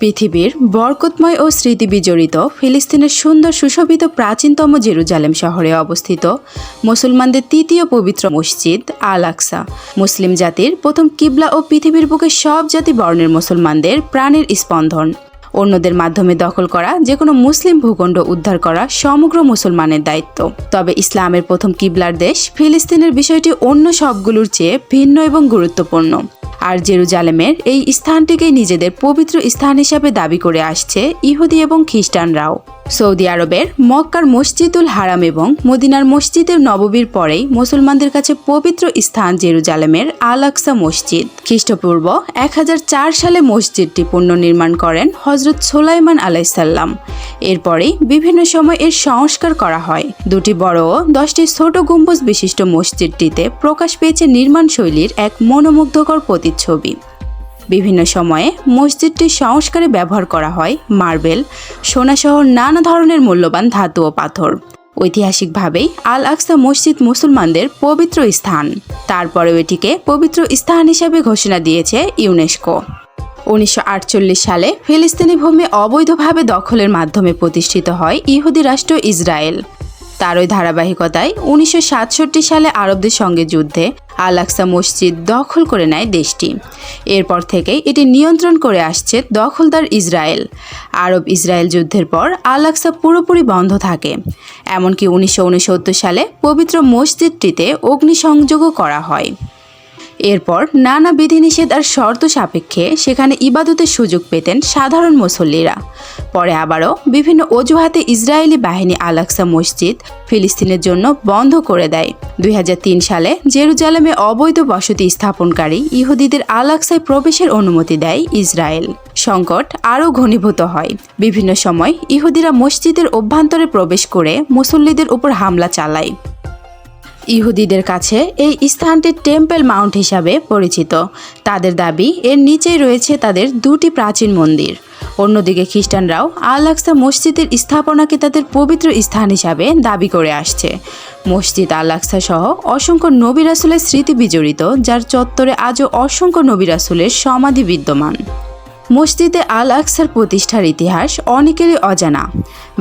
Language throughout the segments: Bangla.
পৃথিবীর বরকতময় ও স্মৃতি বিজড়িত ফিলিস্তিনের সুন্দর সুশোভিত প্রাচীনতম জেরুজালেম শহরে অবস্থিত মুসলমানদের তৃতীয় পবিত্র মসজিদ আল আকসা মুসলিম জাতির প্রথম কিবলা ও পৃথিবীর বুকে সব জাতি বর্ণের মুসলমানদের প্রাণের স্পন্দন। অন্যদের মাধ্যমে দখল করা যে কোনো মুসলিম ভূখণ্ড উদ্ধার করা সমগ্র মুসলমানের দায়িত্ব। তবে ইসলামের প্রথম কিবলার দেশ ফিলিস্তিনের বিষয়টি অন্য সবগুলোর চেয়ে ভিন্ন এবং গুরুত্বপূর্ণ। আর জেরুজালেমের এই স্থানটিকে নিজেদের পবিত্র স্থান হিসাবে দাবি করে আসছে ইহুদি এবং খ্রিস্টানরাও। সৌদি আরবের মক্কার মসজিদুল হারাম এবং মদিনার মসজিদের নববীর পরেই মুসলমানদের কাছে পবিত্র স্থান জেরুজালেমের আল আকসা মসজিদ। খ্রিস্টপূর্ব এক হাজার চার সালে মসজিদটি পুনর্নির্মাণ করেন হজরত সোলাইমান আলাইসাল্লাম এরপরেই বিভিন্ন সময় এর সংস্কার করা হয়। দুটি বড় ও দশটি ছোট গম্বুজ বিশিষ্ট মসজিদটিতে প্রকাশ পেয়েছে নির্মাণ শৈলীর এক মনোমুগ্ধকর প্রতিচ্ছবি। বিভিন্ন সময়ে মসজিদটি সংস্কারে ব্যবহার করা হয় মার্বেল, সোনাসহ নানা ধরনের মূল্যবান ধাতু ও পাথর। ঐতিহাসিকভাবেই আল আকসা মসজিদ মুসলমানদের পবিত্র স্থান। তারপরেও এটিকে পবিত্র স্থান হিসেবে ঘোষণা দিয়েছে ইউনেস্কো। উনিশশো আটচল্লিশ সালে ফিলিস্তিনি ভূমি অবৈধভাবে দখলের মাধ্যমে প্রতিষ্ঠিত হয় ইহুদি রাষ্ট্র ইসরায়েল। তারই ধারাবাহিকতায় উনিশশো সাতষট্টি সালে আরবদের সঙ্গে যুদ্ধে আলাক্সা মসজিদ দখল করে নেয় দেশটি। এরপর থেকেই এটি নিয়ন্ত্রণ করে আসছে দখলদার ইসরায়েল। আরব ইসরায়েল যুদ্ধের পর আলাক্সা পুরোপুরি বন্ধ থাকে। এমনকি উনিশশো ঊনসত্তর সালে পবিত্র মসজিদটিতে অগ্নিসংযোগও করা হয়। এরপর নানা বিধিনিষেধ আর শর্ত সাপেক্ষে সেখানে ইবাদতের সুযোগ পেতেন সাধারণ মুসল্লিরা। পরে আবারও বিভিন্ন অজুহাতে ইসরায়েলি বাহিনী আলাক্সা মসজিদ ফিলিস্তিনের জন্য বন্ধ করে দেয়। দুই হাজার তিন সালে জেরুজালেমে অবৈধ বসতি স্থাপনকারী ইহুদিদের আলাক্সায় প্রবেশের অনুমতি দেয় ইসরায়েল। সংকট আরও ঘনীভূত হয়। বিভিন্ন সময় ইহুদিরা মসজিদের অভ্যন্তরে প্রবেশ করে মুসল্লিদের উপর হামলা চালায়। ইহুদিদের কাছে এই স্থানটি টেম্পল মাউন্ট হিসাবে পরিচিত। তাদের দাবি, এর নিচেই রয়েছে তাদের দুটি প্রাচীন মন্দির। অন্যদিকে খ্রিস্টানরাও আল আকসা মসজিদের স্থাপনাকে তাদের পবিত্র স্থান হিসাবে দাবি করে আসছে। মসজিদ আল আকসা সহ অসংখ্য নবী রাসুলের স্মৃতি বিজড়িত, যার চত্বরে আজও অসংখ্য নবী রাসুলের সমাধি বিদ্যমান। মসজিদে আল আকসার প্রতিষ্ঠার ইতিহাস অনেকেরই অজানা।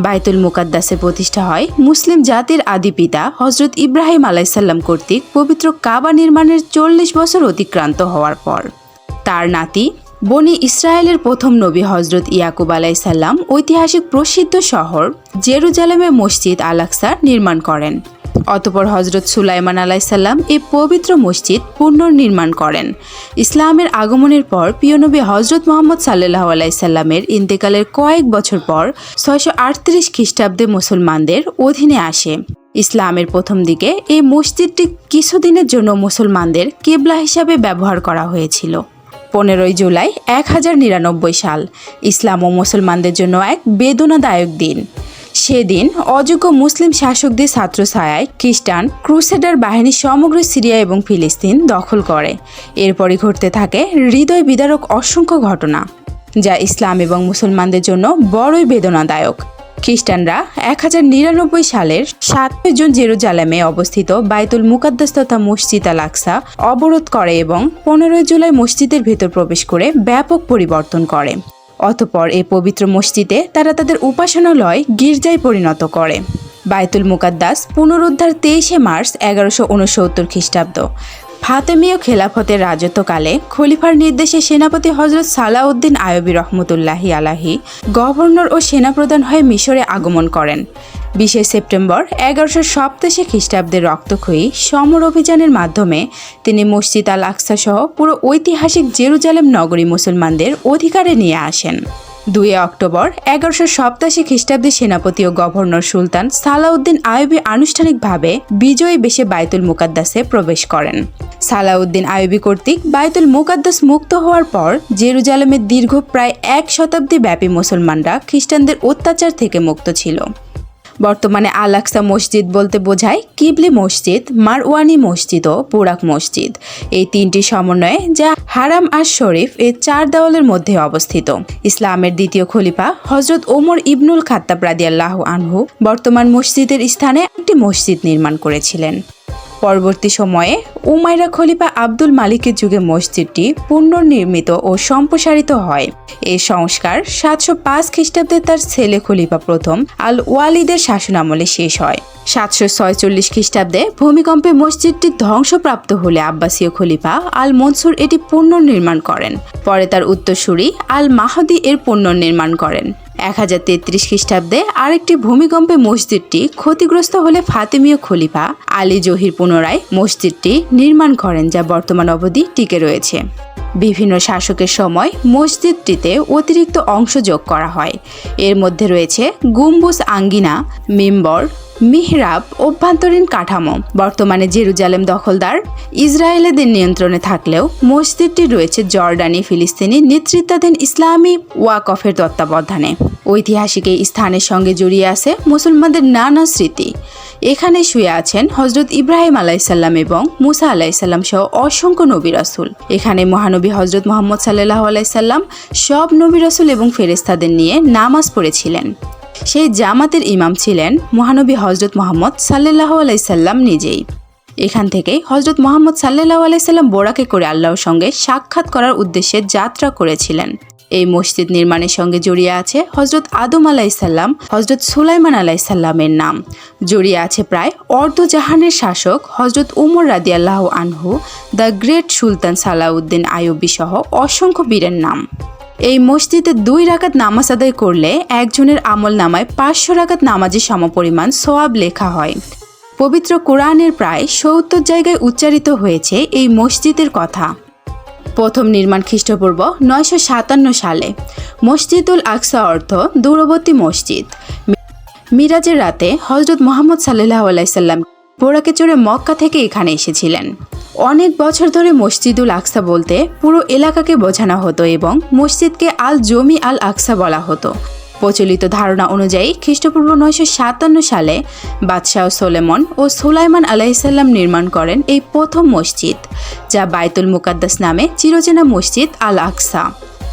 বাইতুল মুকাদ্দাসের প্রতিষ্ঠা হয় মুসলিম জাতির আদি পিতা হজরত ইব্রাহিম আলাইসাল্লাম কর্তৃক পবিত্র কাবা নির্মাণের চল্লিশ বছর অতিক্রান্ত হওয়ার পর। তার নাতি বনি ইসরায়েলের প্রথম নবী হজরত ইয়াকুব আলাইসাল্লাম ঐতিহাসিক প্রসিদ্ধ শহর জেরুজালেমে মসজিদ আল আকসা নির্মাণ করেন। অতপর হজরত সুলাইমান আলাইসাল্লাম এই পবিত্র মসজিদ পুনর্নির্মাণ করেন। ইসলামের আগমনের পর প্রিয়নবী হজরত মোহাম্মদ সাল্লাহ আলাইসাল্লামের ইন্তেকালের কয়েক বছর পর ছয়শো আটত্রিশ খ্রিস্টাব্দে মুসলমানদের অধীনে আসে। ইসলামের প্রথম দিকে এই মসজিদটি কিছুদিনের জন্য মুসলমানদের কেবলা হিসাবে ব্যবহার করা হয়েছিল। পনেরোই জুলাই এক হাজার নিরানব্বই সাল, ইসলাম ও মুসলমানদের জন্য এক বেদনাদায়ক দিন। সেদিন অযোগ্য মুসলিম শাসকদের ছাত্র ছায়ায় খ্রিস্টান ক্রুসেডার বাহিনী সমগ্র সিরিয়া এবং ফিলিস্তিন দখল করে। এরপরই ঘটতে থাকে হৃদয় বিদারক অসংখ্য ঘটনা, যা ইসলাম এবং মুসলমানদের জন্য বড়ই বেদনাদায়ক। খ্রিস্টানরা এক হাজার নিরানব্বই সালের সাতই জুন জেরুজালেমে অবস্থিত বাইতুল মুকাদ্দাস তথা মসজিদ আল আকসা অবরোধ করে এবং পনেরোই জুলাই মসজিদের ভেতর প্রবেশ করে ব্যাপক পরিবর্তন করে। অতপর এই পবিত্র মসজিদে তারা তাদের উপাসনালয় গির্জায় পরিণত করে। বায়তুল মুকাদ্দাস পুনরুদ্ধার তেইশে মার্চ এগারোশো উনসত্তর খ্রিস্টাব্দ। ফাতেমীয় খেলাফতের রাজত্বকালে খলিফার নির্দেশে সেনাপতি হজরত সালাউদ্দিন আয়বী রহমতুল্লাহি আলাহি গভর্নর ও সেনাপ্রধান হয়ে মিশরে আগমন করেন। বিশে সেপ্টেম্বর এগারোশো সপ্তাশি খ্রিস্টাব্দের রক্তক্ষয়ী সমর অভিযানের মাধ্যমে তিনি মসজিদ আল আকসা সহ পুরো ঐতিহাসিক জেরুজালেম নগরী মুসলমানদের অধিকারে নিয়ে আসেন। দুই অক্টোবর এগারোশো সপ্তাশি খ্রিস্টাব্দে সেনাপতি ও গভর্নর সুলতান সালাউদ্দিন আয়বি আনুষ্ঠানিকভাবে বিজয়ী বেশে বায়তুল মুকাদ্দাসে প্রবেশ করেন। সালাউদ্দিন আয়বী কর্তৃক বায়তুল মুকাদ্দাস মুক্ত হওয়ার পর জেরুজালেমের দীর্ঘ প্রায় এক শতাব্দী ব্যাপী মুসলমানরা খ্রিস্টানদের অত্যাচার থেকে মুক্ত ছিল। বর্তমানে আল আকসা মসজিদ বলতে বোঝায় কিবলি মসজিদ, মারওয়ানি মসজিদ ও পুরাক মসজিদ। এই তিনটি সমন্বয়ে যা হারাম আর শরীফ এই চার দেওয়ালের মধ্যে অবস্থিত। ইসলামের দ্বিতীয় খলিফা হজরত ওমর ইবনুল খাত্তাব রাদিয়াল্লাহ আনহু বর্তমান মসজিদের স্থানে একটি মসজিদ নির্মাণ করেছিলেন। পরবর্তী সময়ে উমাইরা খলিফা আব্দুল মালিকের যুগে মসজিদটি পুনর্নির্মিত ও সম্প্রসারিত হয়। এই সংস্কার সাতশো পাঁচ খ্রিস্টাব্দে তার ছেলে খলিফা প্রথম আল ওয়ালিদের শাসনামলে শেষ হয়। সাতশো ছয়চল্লিশ খ্রিস্টাব্দে ভূমিকম্পে মসজিদটি ধ্বংসপ্রাপ্ত হলে আব্বাসীয় খলিফা আল মনসুর এটি পুনর্নির্মাণ করেন। পরে তার উত্তরসূরি আল মাহদি এর পুনর্নির্মাণ করেন। এক হাজার তেত্রিশ খ্রিস্টাব্দে আরেকটি ভূমিকম্পে মসজিদটি ক্ষতিগ্রস্ত হলে ফাতেমীয় খলিফা আলী জহির পুনরায় মসজিদটি নির্মাণ করেন, যা বর্তমান অবধি টিকে রয়েছে। বিভিন্ন শাসকের সময় মসজিদটিতে অতিরিক্ত অংশ যোগ করা হয়। এর মধ্যে রয়েছে গুম্বুজ আঙ্গিনা, মিম্বর মিহরাব অভ্যন্তরীণ কাঠামো। বর্তমানে জেরুজালেম দখলদার। ইসরায়েলেদের নিয়ন্ত্রণে থাকলেও মসজিদটি রয়েছে জর্ডানি, ফিলিস্তিনি নেতৃত্বাধীন ইসলামী ওয়াকফের তত্ত্বাবধানে। ঐতিহাসিক এই স্থানের সঙ্গে জড়িয়ে আছে মুসলমানদের নানা স্মৃতি। এখানে শুয়ে আছেন হজরত ইব্রাহিম আলাইসাল্লাম এবং মুসা আলাইসাল্লাম সহ অসংখ্য নবী রাসুল। এখানে মহানবী হজরত মোহাম্মদ সাল্লাহ আলাইসাল্লাম সব নবী রাসুল এবং ফেরেস্তাদের নিয়ে নামাজ পড়েছিলেন। সেই জামাতের ইমাম ছিলেন মহানবী হজরত মোহাম্মদ সাল্লাহ আলাইসাল্লাম নিজেই। এখান থেকে হজরত মোহাম্মদ সাল্লাহ আলাইসাল্লাম বোরাকে করে আল্লাহর সঙ্গে সাক্ষাৎ করার উদ্দেশ্যে যাত্রা করেছিলেন। এই মসজিদ নির্মাণের সঙ্গে জড়িয়ে আছে হজরত আদম আলাইসাল্লাম হজরত সুলাইমান আলাইসাল্লামের নাম। জড়িয়ে আছে প্রায় অর্ধজাহানের শাসক হজরত উমর রাদিয়াল্লাহ আনহু, দ্য গ্রেট সুলতান সালাউদ্দিন আইয়ুবী সহ অসংখ্য বীরের নাম। এই মসজিদে দুই রাকাত নামাজ আদায় করলে একজনের আমল নামায় পাঁচশো রাকাত নামাজের সমপরিমাণ সোয়াব লেখা হয়। পবিত্র কোরআনের প্রায় সত্তর জায়গায় উচ্চারিত হয়েছে এই মসজিদের কথা। প্রথম নির্মাণ খ্রিস্টপূর্ব নয়শো সাতান্ন সালে। মসজিদুল আকসা অর্থ দূরবর্তী মসজিদ। মিরাজের রাতে হজরত মোহাম্মদ সাল্লাহ আলাইসাল্লাম বোরাকে চড়ে মক্কা থেকে এখানে এসেছিলেন। অনেক বছর ধরে মসজিদুল আকসা বলতে পুরো এলাকাকে বোঝানো হতো এবং মসজিদকে আল জমি আল আকসা বলা হতো। প্রচলিত ধারণা অনুযায়ী খ্রিস্টপূর্ব নয়শো সাতান্ন সালে বাদশাহ সোলেমন ও সুলাইমান আলাইসাল্লাম নির্মাণ করেন এই প্রথম মসজিদ, যা বাইতুল মুকাদ্দাস নামে চিরচেনা মসজিদ আল আকসা।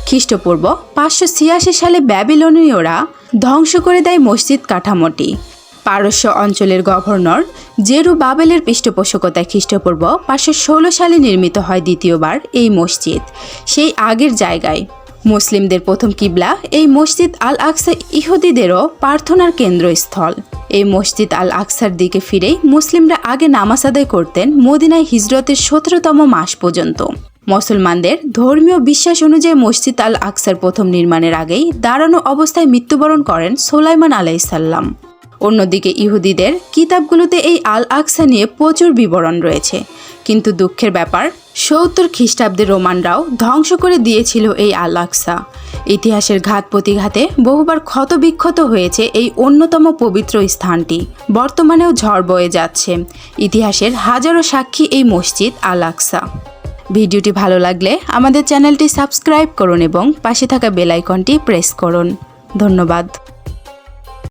খ্রিস্টপূর্ব পাঁচশো ছিয়াশি সালে ব্যাবিলনীয়রা ধ্বংস করে দেয় মসজিদ কাঠামোটি। পারস্য অঞ্চলের গভর্নর জেরু বাবেলের পৃষ্ঠপোষকতায় খ্রিস্টপূর্ব পাঁচশো ষোলো সালে নির্মিত হয় দ্বিতীয়বার এই মসজিদ। সেই আগের জায়গায়। মুসলিমদের প্রথম কিবলা এই মসজিদ আল আকসা ইহুদিদেরও প্রার্থনার কেন্দ্রস্থল। এই মসজিদ আল আকসার দিকে ফিরেই মুসলিমরা আগে নামাজ আদায় করতেন মদিনায় হিজরতের সতেরোতম মাস পর্যন্ত। মুসলমানদের ধর্মীয় বিশ্বাস অনুযায়ী মসজিদ আল আকসার প্রথম নির্মাণের আগেই দাঁড়ানো অবস্থায় মৃত্যুবরণ করেন সোলাইমান আলাইসাল্লাম অন্যদিকে ইহুদিদের কিতাবগুলোতে এই আল আকসা নিয়ে প্রচুর বিবরণ রয়েছে। কিন্তু দুঃখের ব্যাপার, সত্তর খ্রিস্টাব্দের রোমানরাও ধ্বংস করে দিয়েছিল এই আল আকসা ইতিহাসের ঘাত প্রতিঘাতে বহুবার ক্ষতবিক্ষত হয়েছে এই অন্যতম পবিত্র স্থানটি। বর্তমানেও ঝড় বয়ে যাচ্ছে। ইতিহাসের হাজারো সাক্ষী এই মসজিদ আল আকসা ভিডিওটি ভালো লাগলে আমাদের চ্যানেলটি সাবস্ক্রাইব করুন এবং পাশে থাকা বেলাইকনটি প্রেস করুন। ধন্যবাদ।